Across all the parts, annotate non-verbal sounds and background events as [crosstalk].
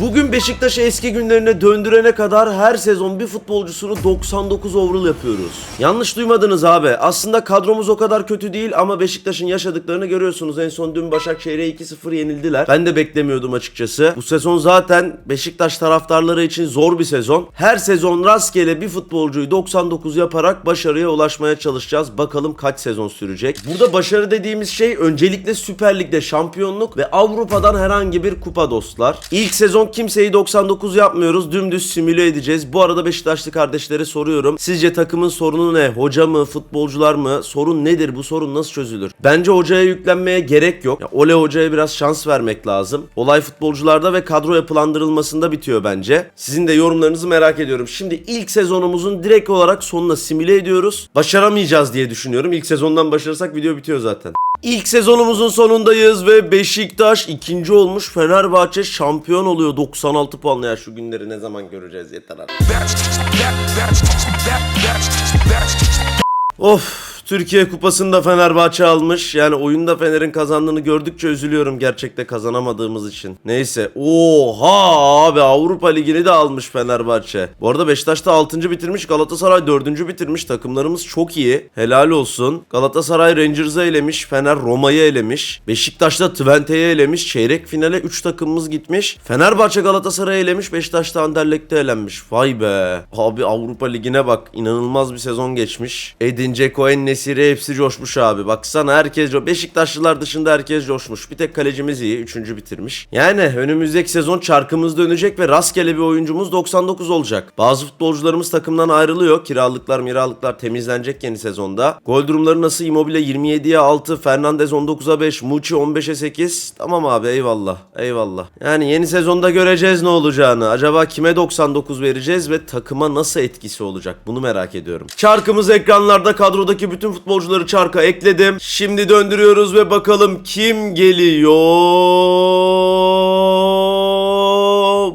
Bugün Beşiktaş'ı eski günlerine döndürene kadar her sezon bir futbolcusunu 99 overall yapıyoruz. Yanlış duymadınız abi. Aslında kadromuz o kadar kötü değil ama Beşiktaş'ın yaşadıklarını görüyorsunuz. En son dün Başakşehir'e 2-0 yenildiler. Ben de beklemiyordum açıkçası. Bu sezon zaten Beşiktaş taraftarları için zor bir sezon. Her sezon rastgele bir futbolcuyu 99 yaparak başarıya ulaşmaya çalışacağız. Bakalım kaç sezon sürecek. Burada başarı dediğimiz şey öncelikle Süper Lig'de şampiyonluk ve Avrupa'dan herhangi bir kupa dostlar. İlk sezon kimseyi 99 yapmıyoruz. Dümdüz simüle edeceğiz. Bu arada Beşiktaşlı kardeşlere soruyorum. Sizce takımın sorunu ne? Hoca mı? Futbolcular mı? Sorun nedir? Bu sorun nasıl çözülür? Bence hocaya yüklenmeye gerek yok. Ya, Ole hocaya biraz şans vermek lazım. Olay futbolcularda ve kadro yapılandırılmasında bitiyor bence. Sizin de yorumlarınızı merak ediyorum. Şimdi ilk sezonumuzun direkt olarak sonuna simüle ediyoruz. Başaramayacağız diye düşünüyorum. İlk sezondan başarırsak video bitiyor zaten. İlk sezonumuzun sonundayız ve Beşiktaş ikinci olmuş. Fenerbahçe şampiyon oluyor 96 puanla ya şu günleri ne zaman göreceğiz yeter artık. Of Türkiye Kupası'nda Fenerbahçe almış. Yani oyunda Fener'in kazandığını gördükçe üzülüyorum gerçekte kazanamadığımız için. Neyse. Oha abi Avrupa Ligi'ni de almış Fenerbahçe. Bu arada Beşiktaş da 6. bitirmiş. Galatasaray 4. bitirmiş. Takımlarımız çok iyi. Helal olsun. Galatasaray Rangers'ı elemiş. Fener Roma'yı elemiş. Beşiktaş da Twente'yi elemiş. Çeyrek finale 3 takımımız gitmiş. Fenerbahçe Galatasaray'ı elemiş. Beşiktaş da Anderlecht'te elenmiş. Vay be. Abi Avrupa Ligi'ne bak. İnanılmaz bir sezon geçmiş. Edin Dzeko, Nesiri hepsi coşmuş abi. Baksana herkes co- Beşiktaşlılar dışında herkes coşmuş. Bir tek kalecimiz iyi. Üçüncü bitirmiş. Yani önümüzdeki sezon çarkımız dönecek ve rastgele bir oyuncumuz 99 olacak. Bazı futbolcularımız takımdan ayrılıyor. Kiralıklar miralıklar temizlenecek yeni sezonda. Gol durumları nasıl? Immobile 27'ye 6, Fernandez 19'a 5, Muçi 15'e 8. Tamam abi eyvallah. Eyvallah. Yani yeni sezonda göreceğiz ne olacağını. Acaba kime 99 vereceğiz ve takıma nasıl etkisi olacak? Bunu merak ediyorum. Çarkımız ekranlarda kadrodaki bütün futbolcuları çarka ekledim. Şimdi döndürüyoruz ve bakalım kim geliyor?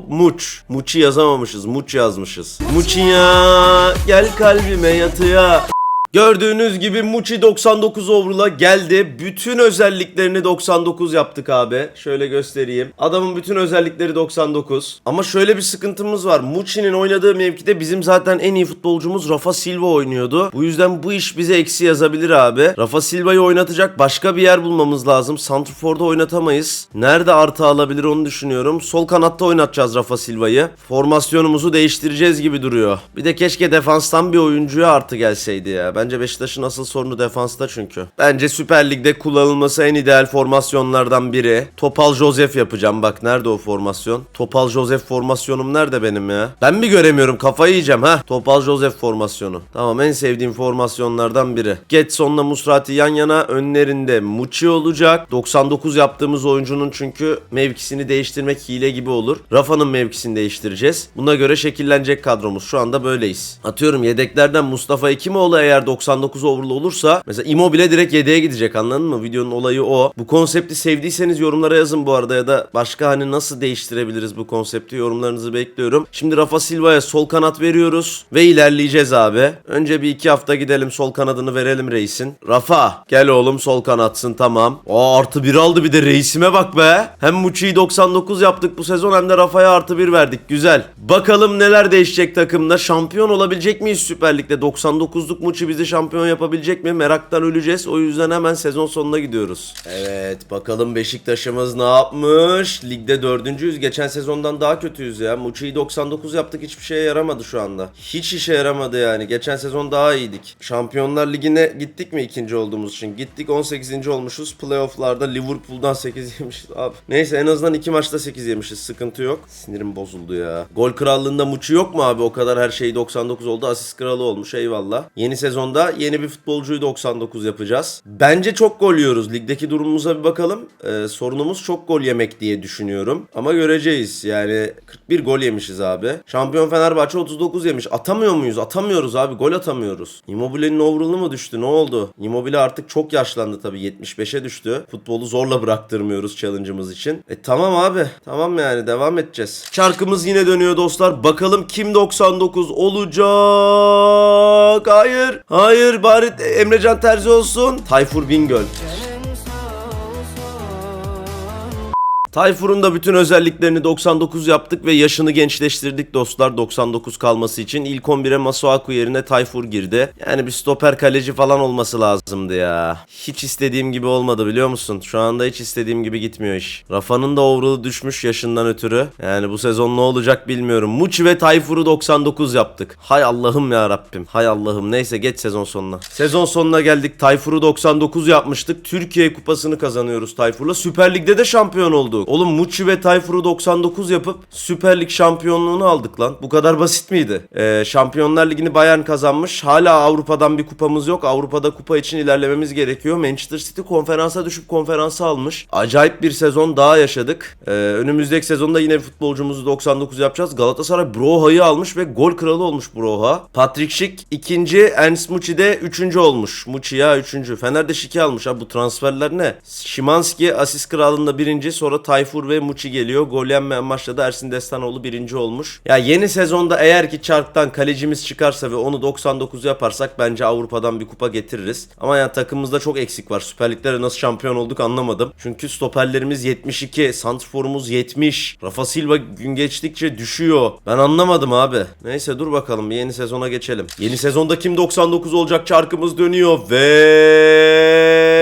Muç. Muç'i yazamamışız. Muç yazmışız. Muç'i ya gel kalbime yatıya. Gördüğünüz gibi Muçi 99 overall'a geldi. Bütün özelliklerini 99 yaptık abi. Şöyle göstereyim. Adamın bütün özellikleri 99. Ama şöyle bir sıkıntımız var. Muçi'nin oynadığı mevkide bizim zaten en iyi futbolcumuz Rafa Silva oynuyordu. Bu yüzden bu iş bize eksi yazabilir abi. Rafa Silva'yı oynatacak başka bir yer bulmamız lazım. Santrfor'da oynatamayız. Nerede artı alabilir onu düşünüyorum. Sol kanatta oynatacağız Rafa Silva'yı. Formasyonumuzu değiştireceğiz gibi duruyor. Bir de keşke defanstan bir oyuncuya artı gelseydi ya. Bence Beşiktaş'ın asıl sorunu defansta çünkü. Bence Süper Lig'de kullanılması en ideal formasyonlardan biri. Topal Josef yapacağım. Bak nerede o formasyon? Topal Josef formasyonum nerede benim ya? Ben mi göremiyorum? Kafayı yiyeceğim ha. Topal Josef formasyonu. Tamam en sevdiğim formasyonlardan biri. Getson'la Musrati yan yana önlerinde Muçi olacak. 99 yaptığımız oyuncunun çünkü mevkisini değiştirmek hile gibi olur. Rafa'nın mevkisini değiştireceğiz. Buna göre şekillenecek kadromuz. Şu anda böyleyiz. Atıyorum yedeklerden Mustafa Ekimoğlu eğer 99 overall olursa mesela Immobile direkt yedeğe gidecek anladın mı? Videonun olayı o. Bu konsepti sevdiyseniz yorumlara yazın bu arada ya da başka hani nasıl değiştirebiliriz bu konsepti yorumlarınızı bekliyorum. Şimdi Rafa Silva'ya sol kanat veriyoruz ve ilerleyeceğiz abi. Önce bir iki hafta gidelim sol kanadını verelim reisin. Rafa gel oğlum sol kanatsın tamam. Aa artı bir aldı bir de reisime bak be. Hem Muçi'yi 99 yaptık bu sezon hem de Rafa'ya artı bir verdik güzel. Bakalım neler değişecek takımda. Şampiyon olabilecek miyiz Süper Lig'de? 99'luk Muçi bizi şampiyon yapabilecek mi? Meraktan öleceğiz. O yüzden hemen sezon sonuna gidiyoruz. Evet bakalım Beşiktaş'ımız ne yapmış? Ligde dördüncüyüz. Geçen sezondan daha kötüyüz ya. Muçi'yi 99 yaptık hiçbir şeye yaramadı şu anda. Hiç işe yaramadı yani. Geçen sezon daha iyiydik. Şampiyonlar Ligi'ne gittik mi ikinci olduğumuz için? Gittik 18. olmuşuz. Playoff'larda Liverpool'dan 8 [laughs] yemişiz abi. Neyse en azından iki maçta 8 yemişiz. Sıkıntı yok. Sinirim bozuldu ya. Gol krallığında Muçi yok mu abi? O kadar her şey 99 oldu. Asist kralı olmuş eyvallah. Yeni sezonda yeni bir futbolcuyu 99 yapacağız. Bence çok gol yiyoruz. Ligdeki durumumuza bir bakalım. Ee, sorunumuz çok gol yemek diye düşünüyorum. Ama göreceğiz. Yani 41 gol yemişiz abi. Şampiyon Fenerbahçe 39 yemiş. Atamıyor muyuz? Atamıyoruz abi. Gol atamıyoruz. Immobile'nin overall'ı mı düştü? Ne oldu? Immobile artık çok yaşlandı tabii. 75'e düştü. Futbolu zorla bıraktırmıyoruz challenge'ımız için. E tamam abi. Tamam yani devam edeceğiz. Çarkımız yine dönüyor dostlar. Bakalım kim 99 olacak? Hayır. Hayır bari Emrecan Terzi olsun. Tayfur Bingöl. Tayfur'un da bütün özelliklerini 99 yaptık ve yaşını gençleştirdik dostlar 99 kalması için. İlk 11'e Masuaku yerine Tayfur girdi. Yani bir stoper kaleci falan olması lazımdı ya. Hiç istediğim gibi olmadı biliyor musun? Şu anda hiç istediğim gibi gitmiyor iş. Rafa'nın da overall'ı düşmüş yaşından ötürü. Yani bu sezon ne olacak bilmiyorum. Muçi ve Tayfur'u 99 yaptık. Hay Allah'ım ya Rabbim. Hay Allah'ım. Neyse geç sezon sonuna. Sezon sonuna geldik. Tayfur'u 99 yapmıştık. Türkiye kupasını kazanıyoruz Tayfur'la. Süper Lig'de de şampiyon olduk. Oğlum Muçi ve Tayfur'u 99 yapıp Süper Lig şampiyonluğunu aldık lan. Bu kadar basit miydi? Ee, Şampiyonlar Ligi'ni Bayern kazanmış. Hala Avrupa'dan bir kupamız yok. Avrupa'da kupa için ilerlememiz gerekiyor. Manchester City konferansa düşüp konferansa almış. Acayip bir sezon daha yaşadık. Ee, önümüzdeki sezonda yine futbolcumuzu 99 yapacağız. Galatasaray Broha'yı almış ve gol kralı olmuş Broha. Patrick Schick ikinci, Ernst Muçi de üçüncü olmuş. Muçi ya üçüncü. Fener de Schick'i almış. Ha bu transferler ne? Şimanski asist kralında birinci. Sonra Tayfur ve Muçi geliyor. Gol yenmeyen maçta da Ersin Destanoğlu birinci olmuş. Ya yeni sezonda eğer ki çarktan kalecimiz çıkarsa ve onu 99 yaparsak bence Avrupa'dan bir kupa getiririz. Ama yani takımımızda çok eksik var. Süper Lig'lere nasıl şampiyon olduk anlamadım. Çünkü stoperlerimiz 72, santrforumuz 70. Rafa Silva gün geçtikçe düşüyor. Ben anlamadım abi. Neyse dur bakalım bir yeni sezona geçelim. Yeni sezonda kim 99 olacak çarkımız dönüyor ve...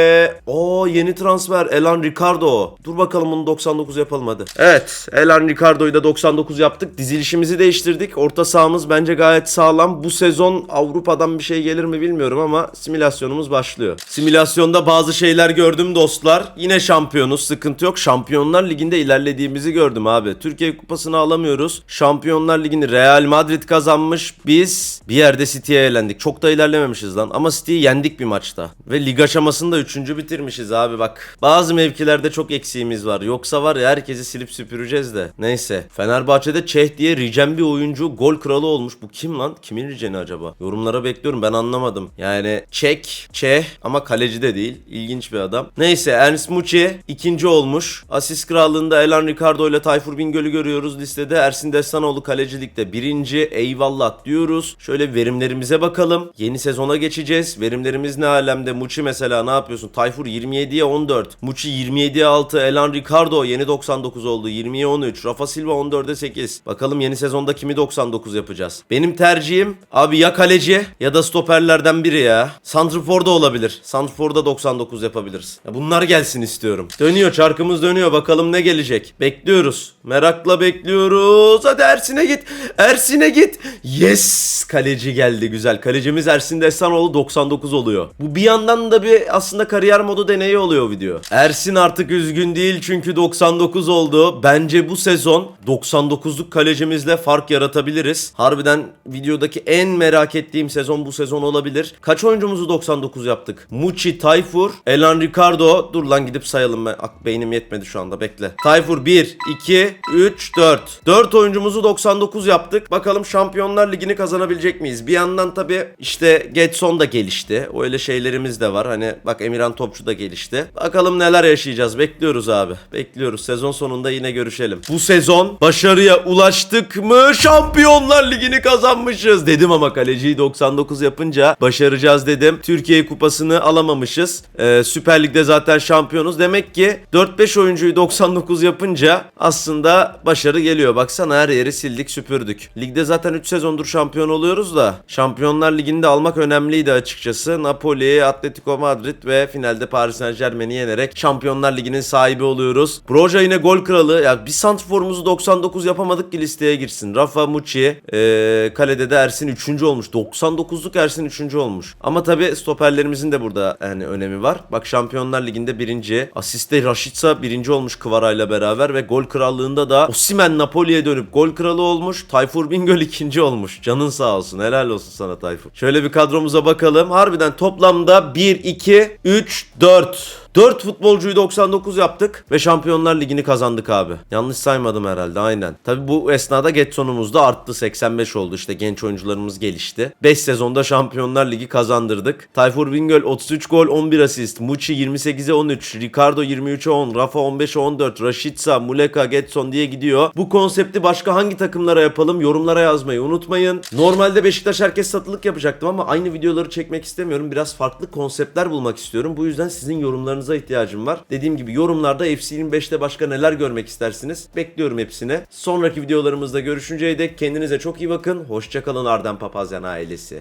yeni transfer Elan Ricardo. Dur bakalım bunu 99 yapalım hadi. Evet Elan Ricardo'yu da 99 yaptık. Dizilişimizi değiştirdik. Orta sahamız bence gayet sağlam. Bu sezon Avrupa'dan bir şey gelir mi bilmiyorum ama simülasyonumuz başlıyor. Simülasyonda bazı şeyler gördüm dostlar. Yine şampiyonuz sıkıntı yok. Şampiyonlar Ligi'nde ilerlediğimizi gördüm abi. Türkiye Kupası'nı alamıyoruz. Şampiyonlar Ligi'ni Real Madrid kazanmış. Biz bir yerde City'ye elendik. Çok da ilerlememişiz lan. Ama City'yi yendik bir maçta. Ve lig aşamasında 3. bitirmişiz abi bak. Bazı mevkilerde çok eksiğimiz var. Yoksa var ya herkesi silip süpüreceğiz de. Neyse. Fenerbahçe'de Çeh diye ricen bir oyuncu gol kralı olmuş. Bu kim lan? Kimin riceni acaba? Yorumlara bekliyorum ben anlamadım. Yani Çek, Çeh ama kaleci de değil. İlginç bir adam. Neyse Ernst Muçi ikinci olmuş. Asist krallığında Elan Ricardo ile Tayfur Bingöl'ü görüyoruz listede. Ersin Destanoğlu kalecilikte birinci. Eyvallah diyoruz. Şöyle verimlerimize bakalım. Yeni sezona geçeceğiz. Verimlerimiz ne alemde? Muçi mesela ne yapıyorsun? Tayfur 27'ye 14. Muçi 27'ye 6. Elan Ricardo yeni 99 oldu. 20'ye 13. Rafa Silva 14'e 8. Bakalım yeni sezonda kimi 99 yapacağız. Benim tercihim abi ya kaleci ya da stoperlerden biri ya. Santrfor da olabilir. Santrfor'da 99 yapabiliriz. Ya bunlar gelsin istiyorum. Dönüyor çarkımız dönüyor. Bakalım ne gelecek. Bekliyoruz. Merakla bekliyoruz. Hadi Ersin'e git. Ersin'e git. Yes! Kaleci geldi güzel. Kalecimiz Ersin Destanoğlu 99 oluyor. Bu bir yandan da bir aslında kariyer modu deneyi oluyor video. Ersin artık üzgün değil çünkü 99 oldu. Bence bu sezon 99'luk kalecimizle fark yaratabiliriz. Harbiden videodaki en merak ettiğim sezon bu sezon olabilir. Kaç oyuncumuzu 99 yaptık? Muçi, Tayfur, Elan Ricardo. Dur lan gidip sayalım ben. Ak beynim yetmedi şu anda bekle. Tayfur 1, 2, 3, 4. 4 oyuncumuzu 99 yaptık. Bakalım Şampiyonlar Ligi'ni kazanabilecek miyiz? Bir yandan tabi işte Getson da gelişti. Öyle şeylerimiz de var. Hani bak Emirhan Topçu da gelişti. Bakalım neler yaşayacağız. Bekliyoruz abi. Bekliyoruz. Sezon sonunda yine görüşelim. Bu sezon başarıya ulaştık mı? Şampiyonlar Ligi'ni kazanmışız. Dedim ama kaleciyi 99 yapınca başaracağız dedim. Türkiye kupasını alamamışız. Ee, Süper Lig'de zaten şampiyonuz. Demek ki 4-5 oyuncuyu 99 yapınca aslında başarı geliyor. Baksana her yeri sildik süpürdük. Ligde zaten 3 sezondur şampiyon oluyoruz da Şampiyonlar Ligi'nde almak önemliydi açıkçası. Napoli, Atletico Madrid ve finalde Paris Saint Germain'i yenerek Şampiyonlar Ligi'nin sahibi oluyoruz. Broja yine gol kralı. Ya bir santrforumuzu 99 yapamadık ki listeye girsin. Rafa Muçi, ee, kalede de Ersin 3. olmuş. 99'luk Ersin 3. olmuş. Ama tabi stoperlerimizin de burada yani önemi var. Bak Şampiyonlar Ligi'nde birinci. Asiste Rashica birinci olmuş Kvara'yla beraber ve gol krallığında da Osimen Napoli'ye dönüp gol kralı olmuş. Tayfur Bingöl ikinci olmuş. Canın sağ olsun. Helal olsun sana Tayfur. Şöyle bir kadromuza bakalım. Harbiden toplamda 1, 2, 3, 4. notes 4 futbolcuyu 99 yaptık ve Şampiyonlar Ligi'ni kazandık abi. Yanlış saymadım herhalde aynen. Tabi bu esnada Getson'umuz da arttı 85 oldu işte genç oyuncularımız gelişti. 5 sezonda Şampiyonlar Ligi kazandırdık. Tayfur Bingöl 33 gol 11 asist. Muçi 28'e 13. Ricardo 23'e 10. Rafa 15'e 14. Rashica, Muleka, Getson diye gidiyor. Bu konsepti başka hangi takımlara yapalım yorumlara yazmayı unutmayın. Normalde Beşiktaş herkes satılık yapacaktım ama aynı videoları çekmek istemiyorum. Biraz farklı konseptler bulmak istiyorum. Bu yüzden sizin yorumlarınızı yorumlarınıza ihtiyacım var. Dediğim gibi yorumlarda FC25'te başka neler görmek istersiniz? Bekliyorum hepsini. Sonraki videolarımızda görüşünceye dek kendinize çok iyi bakın. Hoşçakalın Arden Papazyan ailesi.